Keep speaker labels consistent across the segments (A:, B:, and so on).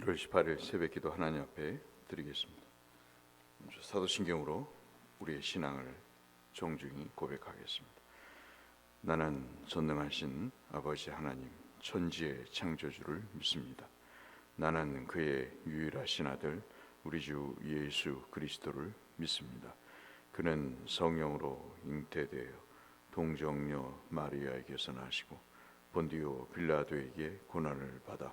A: 1월 18일 새벽 기도 하나님 앞에 드리겠습니다. 먼저 사도신경으로 우리의 신앙을 정중히 고백하겠습니다. 나는 전능하신 아버지 하나님 천지의 창조주를 믿습니다. 나는 그의 유일하신 아들 우리 주 예수 그리스도를 믿습니다. 그는 성령으로 잉태되어 동정녀 마리아에게서 나시고 본디오 빌라도에게 고난을 받아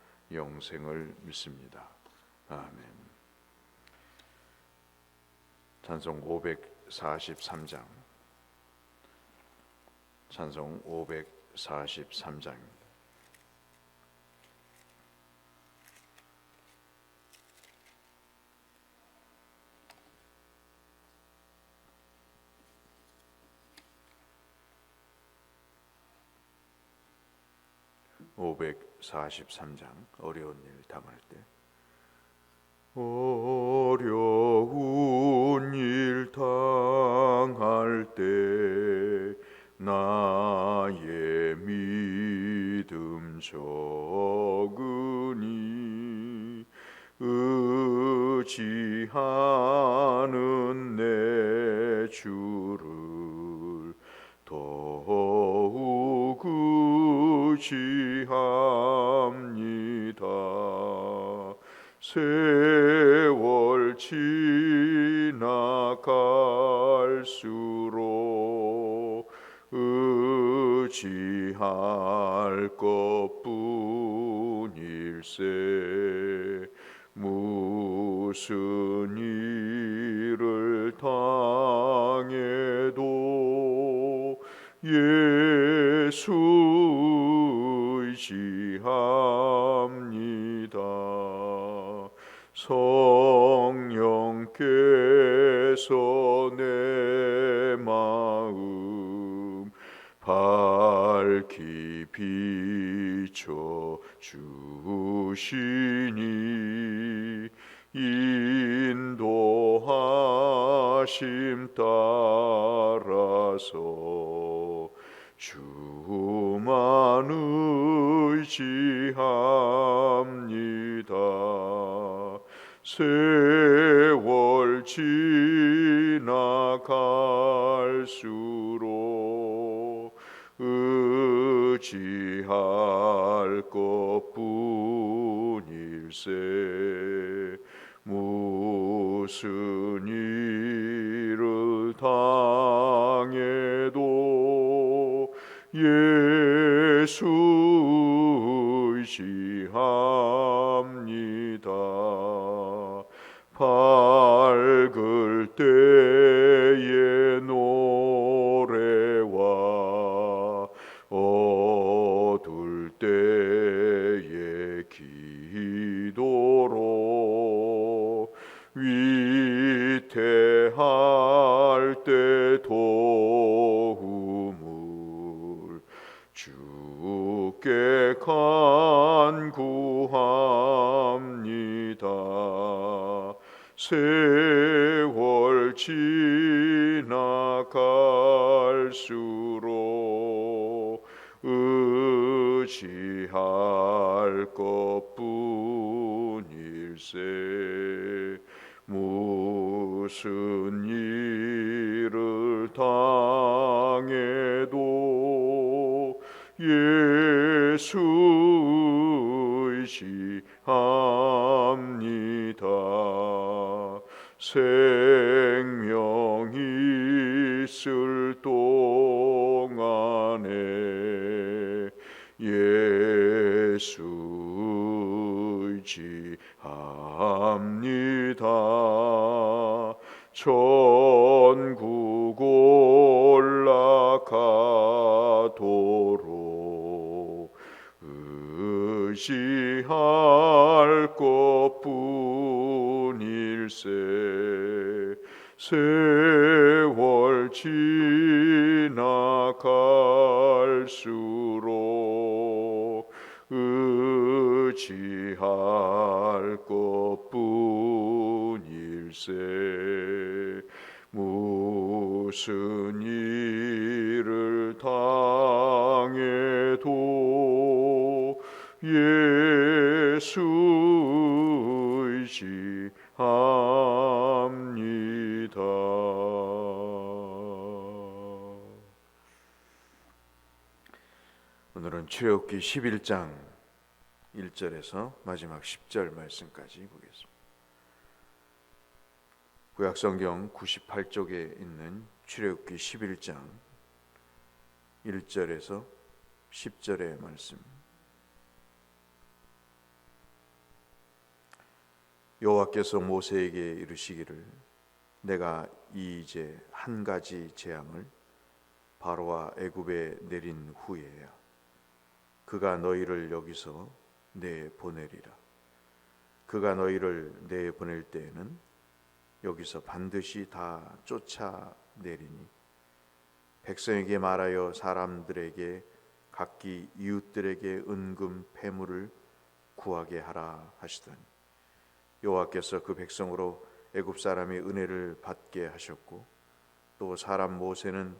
A: 영생을 믿습니다. 아멘. 찬송 543장. 찬송 543장입니다. (543장) 어려운 일 당할 때. 어 세월 지나갈수록 의지할 것뿐일세. 무슨 일을 당해도 예수 주시니 인도하심 따라서 주만 의지합니다. 세월 지나갈수록 의지할 것뿐일세 무슨 일을 당해도 예수 의지합니다. 밝을 때 위태할 때 도움을 주께 간구합니다. 세월 지나갈수록 의지할 것뿐일세 무슨 일 을 당해도 예수 의지합니다. 생명 있을 동안에 예수 의지합니다. 천 일세 세월 지나갈수 출애굽기 11장 1절에서 마지막 10절 말씀까지 보겠습니다. 구약 성경 98쪽에 있는 출애굽기 11장 1절에서 10절의 말씀. 여호와께서 모세에게 이르시기를 내가 이제 한 가지 재앙을 바로와 애굽에 내린 후에야 그가 너희를 여기서 내 보내리라. 그가 너희를 내 보낼 때에는 여기서 반드시 다 쫓아내리니 백성에게 말하여 사람들에게 각기 이웃들에게 은금 패물을 구하게 하라 하시더니 여호와께서 그 백성으로 애굽 사람의 은혜를 받게 하셨고 또 사람 모세는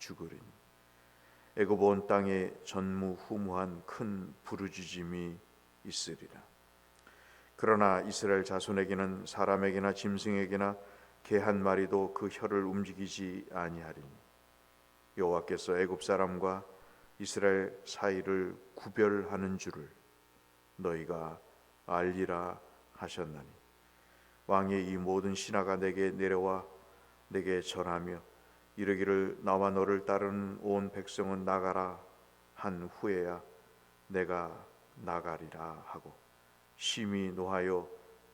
A: 죽으리니. 애굽 온 땅에 전무후무한 큰 부르짖음이 있으리라. 그러나 이스라엘 자손에게는 사람에게나 짐승에게나 개 한 마리도 그 혀를 움직이지 아니하리니. 여호와께서 애굽 사람과 이스라엘 사이를 구별하는 줄을 너희가 알리라 하셨나니. 왕의 이 모든 신하가 내게 내려와 내게 전하며 이르기를 나와 너를 따르는 온 백성은 나가라. 한 후에야 내가 나가리라 하고 심히 노하여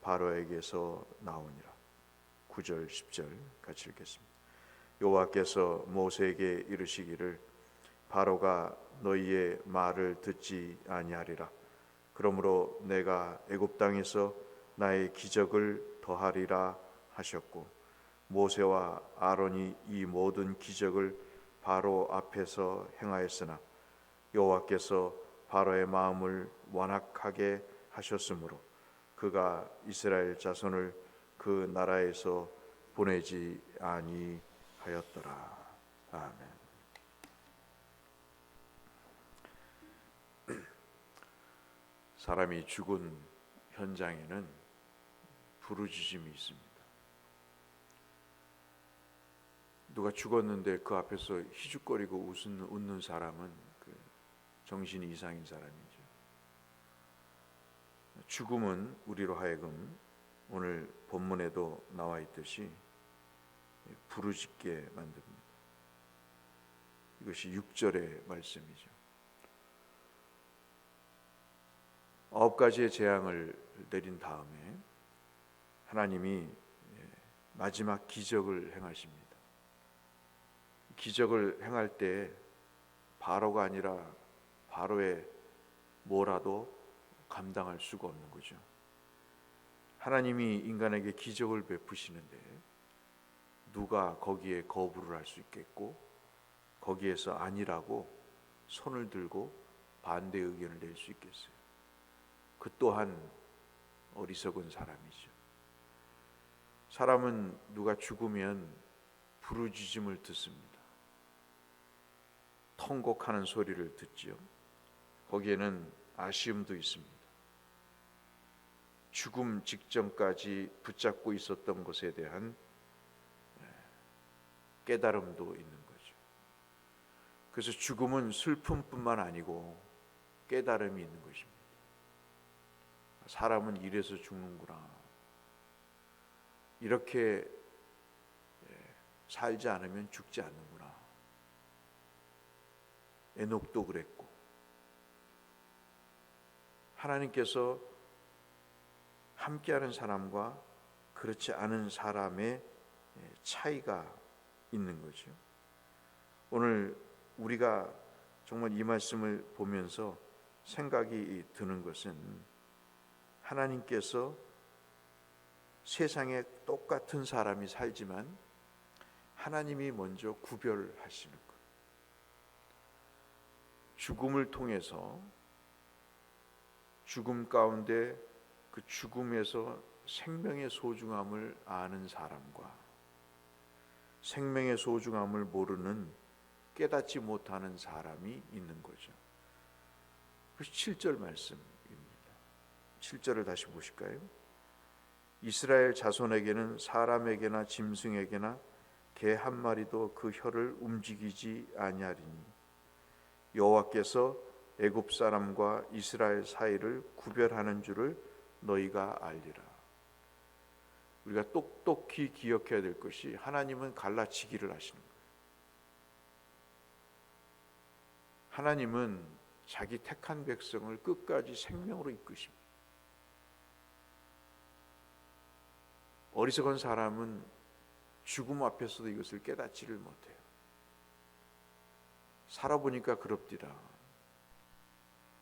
A: 바로에게서 나오니라. 9절 10절 같이 읽겠습니다. 여호와께서 모세에게 이르시기를 바로가 너희의 말을 듣지 아니하리라. 그러므로 내가 애굽 땅에서 나의 기적을 더하리라 하셨고 모세와 아론이 이 모든 기적을 바로 앞에서 행하였으나 여호와께서 바로의 마음을 완악하게 하셨으므로 그가 이스라엘 자손을 그 나라에서 보내지 아니하였더라. 아멘. 사람이 죽은 현장에는 부르짖음이 있습니다. 누가 죽었는데 그 앞에서 희죽거리고 웃는, 웃는 사람은 그 정신이 이상인 사람이죠. 죽음은 우리로 하여금 오늘 본문에도 나와 있듯이 부르짖게 만듭니다. 이것이 6절의 말씀이죠. 아홉 가지의 재앙을 내린 다음에 하나님이 마지막 기적을 행하십니다. 기적을 행할 때 바로가 아니라 바로의 뭐라도 감당할 수가 없는 거죠. 하나님이 인간에게 기적을 베푸시는데 누가 거기에 거부를 할 수 있겠고 거기에서 아니라고 손을 들고 반대 의견을 낼 수 있겠어요. 그 또한 어리석은 사람이죠. 사람은 누가 죽으면 부르짖음을 듣습니다. 통곡하는 소리를 듣지요. 거기에는 아쉬움도 있습니다. 죽음 직전까지 붙잡고 있었던 것에 대한 깨달음도 있는 거죠. 그래서 죽음은 슬픔뿐만 아니고 깨달음이 있는 것입니다. 사람은 이래서 죽는구나. 이렇게 예, 살지 않으면 죽지 않는구나. 에녹도 그랬고 하나님께서 함께하는 사람과 그렇지 않은 사람의 예, 차이가 있는 거죠. 오늘 우리가 정말 이 말씀을 보면서 생각이 드는 것은 하나님께서 세상에 똑같은 사람이 살지만 하나님이 먼저 구별하시는 것. 죽음을 통해서 죽음 가운데 그 죽음에서 생명의 소중함을 아는 사람과 생명의 소중함을 모르는 깨닫지 못하는 사람이 있는 거죠. 그 7절 말씀입니다. 7절을 다시 보실까요? 이스라엘 자손에게는 사람에게나 짐승에게나 개 한 마리도 그 혀를 움직이지 아니하리니 여호와께서 애굽 사람과 이스라엘 사이를 구별하는 줄을 너희가 알리라. 우리가 똑똑히 기억해야 될 것이 하나님은 갈라치기를 하시는 거예요. 하나님은 자기 택한 백성을 끝까지 생명으로 이끄십니다. 어리석은 사람은 죽음 앞에서도 이것을 깨닫지를 못해요. 살아보니까 그럽디다.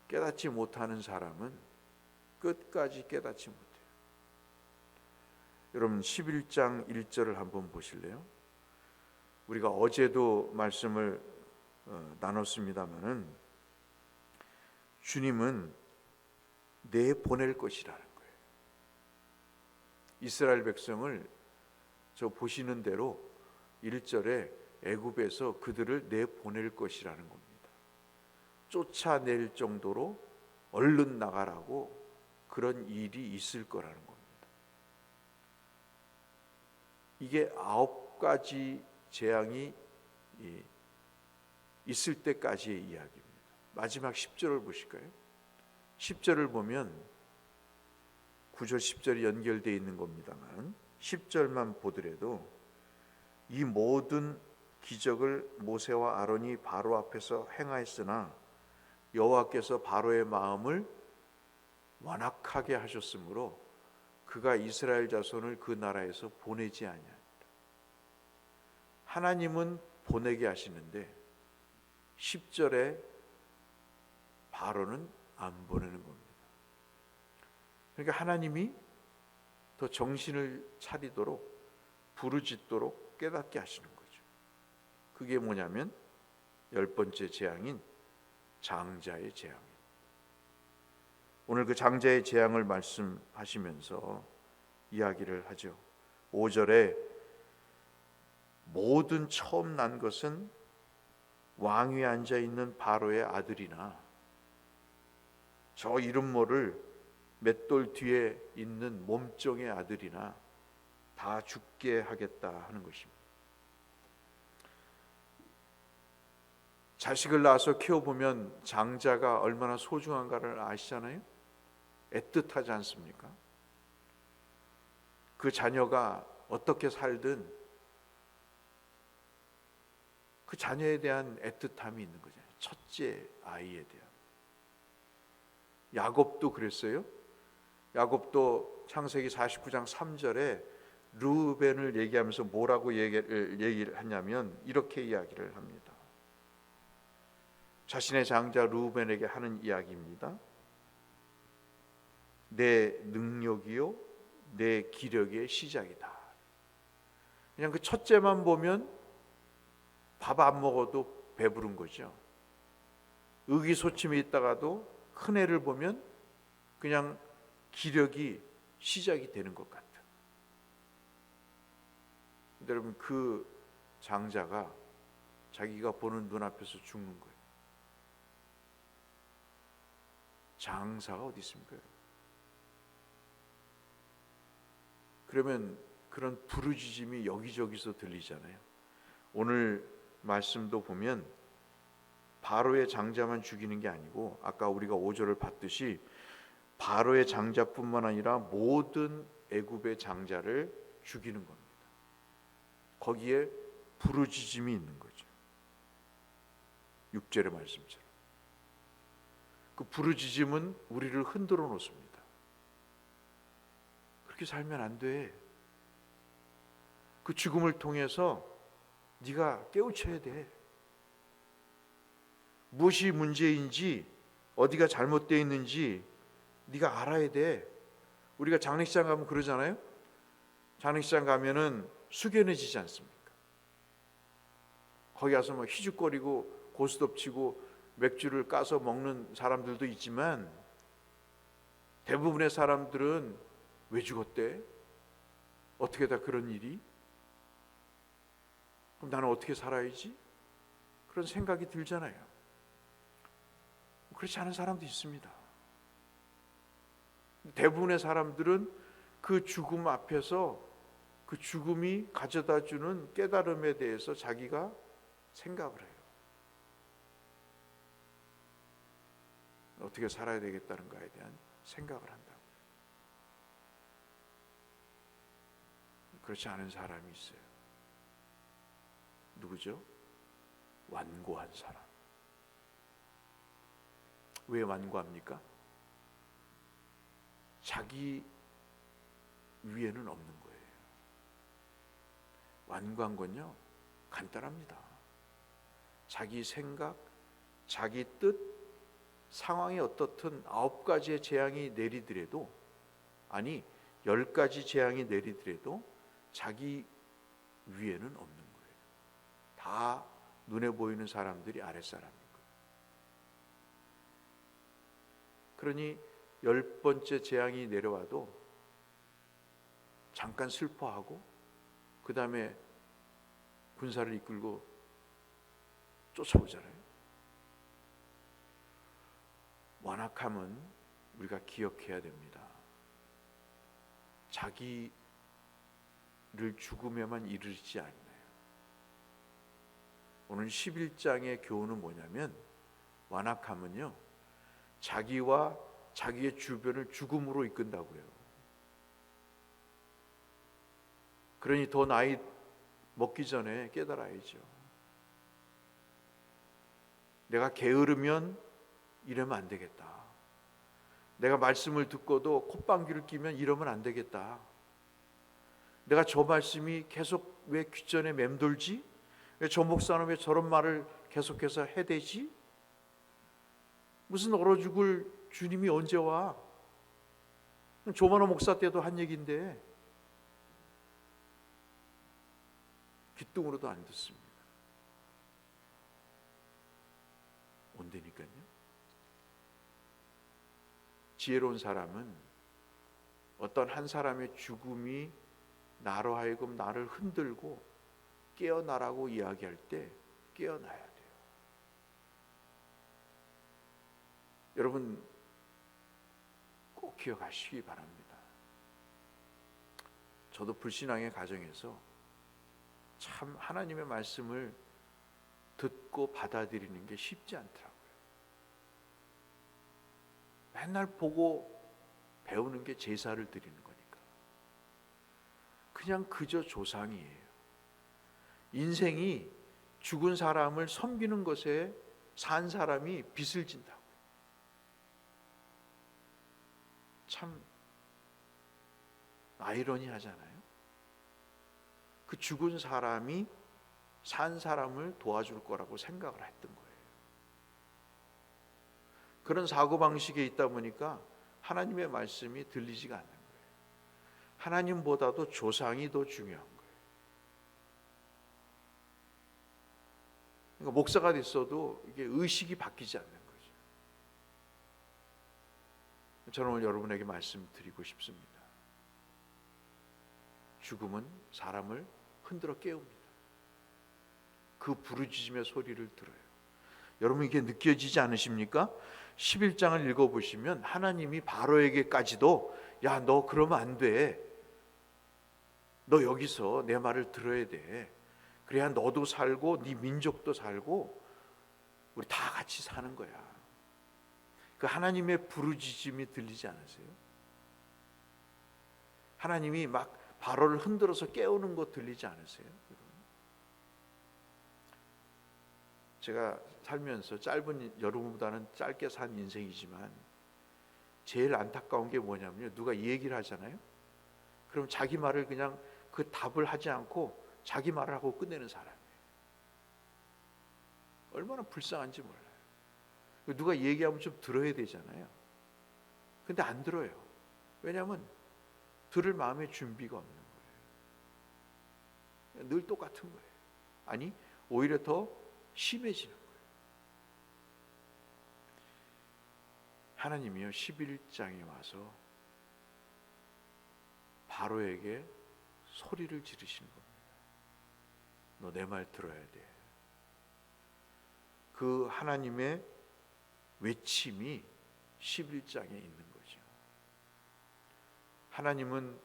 A: 깨닫지 못하는 사람은 끝까지 깨닫지 못해요. 여러분 11장 1절을 한번 보실래요? 우리가 어제도 말씀을 어, 나눴습니다마는 주님은 내 보낼 것이라는 거예요. 이스라엘 백성을 저 보시는 대로 1절에 애굽에서 그들을 내 보낼 것이라는 겁니다. 쫓아낼 정도로 얼른 나가라고 그런 일이 있을 거라는 겁니다. 이게 아홉 가지 재앙이 있을 때까지의 이야기입니다. 마지막 10절을 보실까요? 10절을 보면 9절 10절이 연결되어 있는 겁니다만 10절만 보더라도 이 모든 기적을 모세와 아론이 바로 앞에서 행하였으나 여호와께서 바로의 마음을 완악하게 하셨으므로 그가 이스라엘 자손을 그 나라에서 보내지 아니하니라. 하나님은 보내게 하시는데 10절에 바로는 안 보내는 겁니다. 그러니까 하나님이 더 정신을 차리도록 부르짖도록 깨닫게 하시는 거죠. 그게 뭐냐면 열 번째 재앙인 장자의 재앙입니다. 오늘 그 장자의 재앙을 말씀하시면서 이야기를 하죠. 5절에 모든 처음 난 것은 왕 위에 앉아 있는 바로의 아들이나 저 이름 모를 맷돌 뒤에 있는 몸종의 아들이나 다 죽게 하겠다 하는 것입니다. 자식을 낳아서 키워보면 장자가 얼마나 소중한가를 아시잖아요? 애틋하지 않습니까? 그 자녀가 어떻게 살든 그 자녀에 대한 애틋함이 있는 거잖아요. 첫째 아이에 대한. 야곱도 그랬어요. 야곱도 창세기 49장 3절에 루벤을 얘기하면서 뭐라고 얘기를, 하냐면 이렇게 이야기를 합니다. 자신의 장자 루벤에게 하는 이야기입니다. 내 능력이요, 내 기력의 시작이다. 그냥 그 첫째만 보면 밥 안 먹어도 배부른 거죠. 의기소침이 있다가도 큰 애를 보면 그냥 기력이 시작이 되는 것 같아. 여러분 그 장자가 자기가 보는 눈앞에서 죽는 거예요. 장사가 어디 있습니까? 그러면 그런 부르짖음이 여기저기서 들리잖아요. 오늘 말씀도 보면 바로의 장자만 죽이는 게 아니고 아까 우리가 5절을 봤듯이 바로의 장자뿐만 아니라 모든 애굽의 장자를 죽이는 겁니다. 거기에 부르짖음이 있는 거죠. 6절의 말씀처럼. 그 부르짖음은 우리를 흔들어 놓습니다. 그렇게 살면 안 돼. 그 죽음을 통해서 네가 깨우쳐야 돼. 무엇이 문제인지 어디가 잘못되어 있는지 네가 알아야 돼. 우리가 장례식장 가면 그러잖아요. 장례식장 가면은 숙연해지지 않습니까? 거기 가서 막 희죽거리고 고스톱 치고 맥주를 까서 먹는 사람들도 있지만 대부분의 사람들은 왜 죽었대? 어떻게 다 그런 일이? 그럼 나는 어떻게 살아야지? 그런 생각이 들잖아요. 그렇지 않은 사람도 있습니다. 대부분의 사람들은 그 죽음 앞에서 그 죽음이 가져다 주는 깨달음에 대해서 자기가 생각을 해요. 어떻게 살아야 되겠다는 것에 대한 생각을 한다고요. 그렇지 않은 사람이 있어요. 누구죠? 완고한 사람. 왜 완고합니까? 자기 위에는 없는 거예요. 완고한 건요, 간단합니다. 자기 생각, 자기 뜻, 상황이 어떻든 아홉 가지의 재앙이 내리더라도, 아니, 열 가지 재앙이 내리더라도 자기 위에는 없는 거예요. 다 눈에 보이는 사람들이 아랫사람인 거예요. 그러니 열 번째 재앙이 내려와도 잠깐 슬퍼하고 그 다음에 군사를 이끌고 쫓아오잖아요. 완악함은 우리가 기억해야 됩니다. 자기를 죽음에만 이르지 않나요? 오늘 11장의 교훈은 뭐냐면 완악함은요. 자기와 자기의 주변을 죽음으로 이끈다고요. 그러니 더 나이 먹기 전에 깨달아야죠. 내가 게으르면 이러면 안 되겠다. 내가 말씀을 듣고도 콧방귀를 끼면 이러면 안 되겠다. 내가 저 말씀이 계속 왜 귀전에 맴돌지? 왜 저 목사는 왜 저런 말을 계속해서 해대지? 무슨 얼어 죽을 주님이 언제 와? 조만호 목사 때도 한 얘기인데 귀뚱으로도 안 듣습니다. 온다니까요. 지혜로운 사람은 어떤 한 사람의 죽음이 나로 하여금 나를 흔들고 깨어나라고 이야기할 때 깨어나야 돼요. 여러분 꼭 기억하시기 바랍니다. 저도 불신앙의 가정에서 참 하나님의 말씀을 듣고 받아들이는 게 쉽지 않더라고요. 맨날 보고 배우는 게 제사를 드리는 거니까. 그냥 그저 조상이에요. 인생이 죽은 사람을 섬기는 것에 산 사람이 빚을 진다고. 참 아이러니하잖아요. 그 죽은 사람이 산 사람을 도와줄 거라고 생각을 했던 거예요. 그런 사고 방식에 있다 보니까 하나님의 말씀이 들리지가 않는 거예요. 하나님보다도 조상이 더 중요한 거예요. 그러니까 목사가 됐어도 이게 의식이 바뀌지 않는 거죠. 저는 오늘 여러분에게 말씀드리고 싶습니다. 죽음은 사람을 흔들어 깨웁니다. 그 부르짖음의 소리를 들어요. 여러분 이게 느껴지지 않으십니까? 11장을 읽어 보시면 하나님이 바로에게까지도 야, 너 그러면 안 돼. 너 여기서 내 말을 들어야 돼. 그래야 너도 살고 네 민족도 살고 우리 다 같이 사는 거야. 그 하나님의 부르짖음이 들리지 않으세요? 하나님이 막 바로를 흔들어서 깨우는 거 들리지 않으세요? 제가 살면서 짧은 여러분보다는 짧게 산 인생이지만 제일 안타까운 게 뭐냐면요. 누가 이 얘기를 하잖아요. 그럼 자기 말을 그냥 그 답을 하지 않고 자기 말을 하고 끝내는 사람이에요. 얼마나 불쌍한지 몰라요. 누가 얘기하면 좀 들어야 되잖아요. 근데 안 들어요. 왜냐하면 들을 마음의 준비가 없는 거예요. 늘 똑같은 거예요. 아니 오히려 더 심해지는 거예요. 하나님이요 11장에 와서 바로에게 소리를 지르시는 겁니다. 너 내 말 들어야 돼. 그 하나님의 외침이 11장에 있는 거죠. 하나님은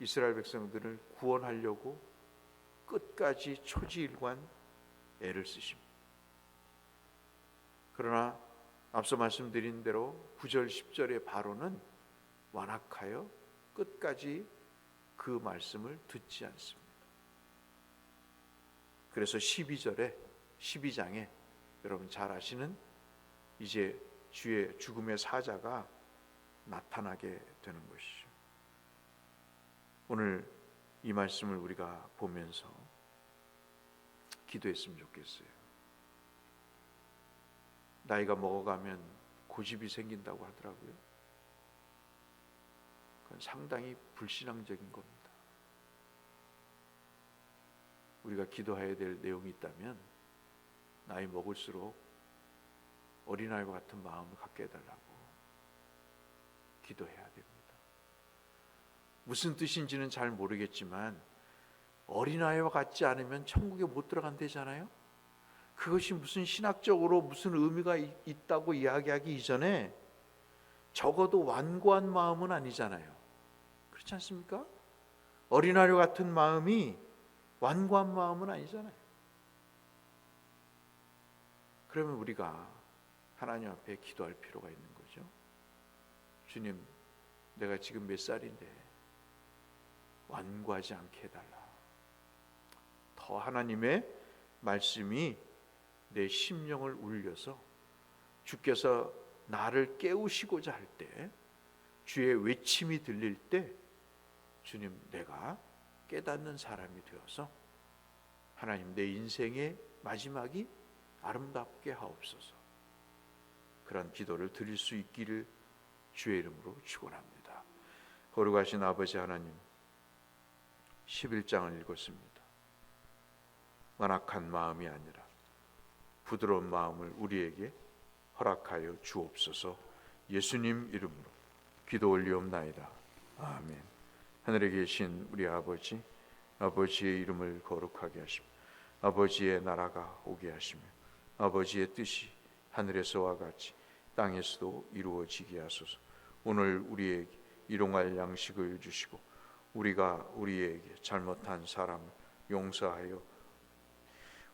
A: 이스라엘 백성들을 구원하려고 끝까지 초지일관 애를 쓰십니다. 그러나 앞서 말씀드린 대로 9절 10절의 바로는 완악하여 끝까지 그 말씀을 듣지 않습니다. 그래서 12절에 12장에 여러분 잘 아시는 이제 주의 죽음의 사자가 나타나게 되는 것이죠. 오늘 이 말씀을 우리가 보면서 기도했으면 좋겠어요. 나이가 먹어가면 고집이 생긴다고 하더라고요. 그건 상당히 불신앙적인 겁니다. 우리가 기도해야 될 내용이 있다면 나이 먹을수록 어린아이와 같은 마음을 갖게 해달라고 기도해야 됩니다. 무슨 뜻인지는 잘 모르겠지만 어린아이와 같지 않으면 천국에 못 들어간대잖아요. 그것이 무슨 신학적으로 무슨 의미가 이- 있다고 이야기하기 이전에 적어도 완고한 마음은 아니잖아요. 그렇지 않습니까? 어린아이 같은 마음이 완고한 마음은 아니잖아요. 그러면 우리가 하나님 앞에 기도할 필요가 있는 거죠. 주님, 내가 지금 몇 살인데 완고하지 않게 해달라. 더 하나님의 말씀이 내 심령을 울려서 주께서 나를 깨우시고자 할 때 주의 외침이 들릴 때 주님 내가 깨닫는 사람이 되어서 하나님 내 인생의 마지막이 아름답게 하옵소서. 그런 기도를 드릴 수 있기를 주의 이름으로 축원합니다. 거룩하신 아버지 하나님 11장을 읽었습니다. 완악한 마음이 아니라 부드러운 마음을 우리에게 허락하여 주옵소서. 예수님 이름으로 기도 올리옵나이다. 아멘. 하늘에 계신 우리 아버지, 아버지의 이름을 거룩하게 하시며 아버지의 나라가 오게 하시며 아버지의 뜻이 하늘에서와 같이 땅에서도 이루어지게 하소서. 오늘 우리에게 일용할 양식을 주시고 우리가 우리에게 잘못한 사람을 용서하여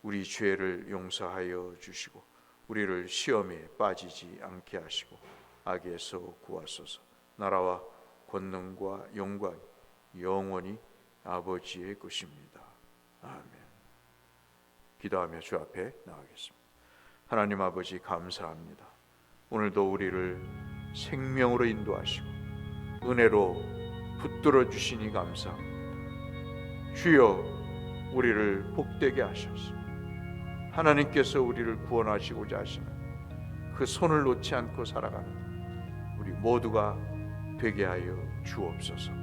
A: 우리 죄를 용서하여 주시고 우리를 시험에 빠지지 않게 하시고 악에서 구하소서. 나라와 권능과 영광 영원히 아버지의 것입니다. 아멘. 기도하며 주 앞에 나가겠습니다. 하나님 아버지 감사합니다. 오늘도 우리를 생명으로 인도하시고 은혜로 붙들어 주시니 감사합니다. 주여 우리를 복되게 하셔서 하나님께서 우리를 구원하시고자 하시는 그 손을 놓지 않고 살아가는 우리 모두가 되게 하여 주옵소서.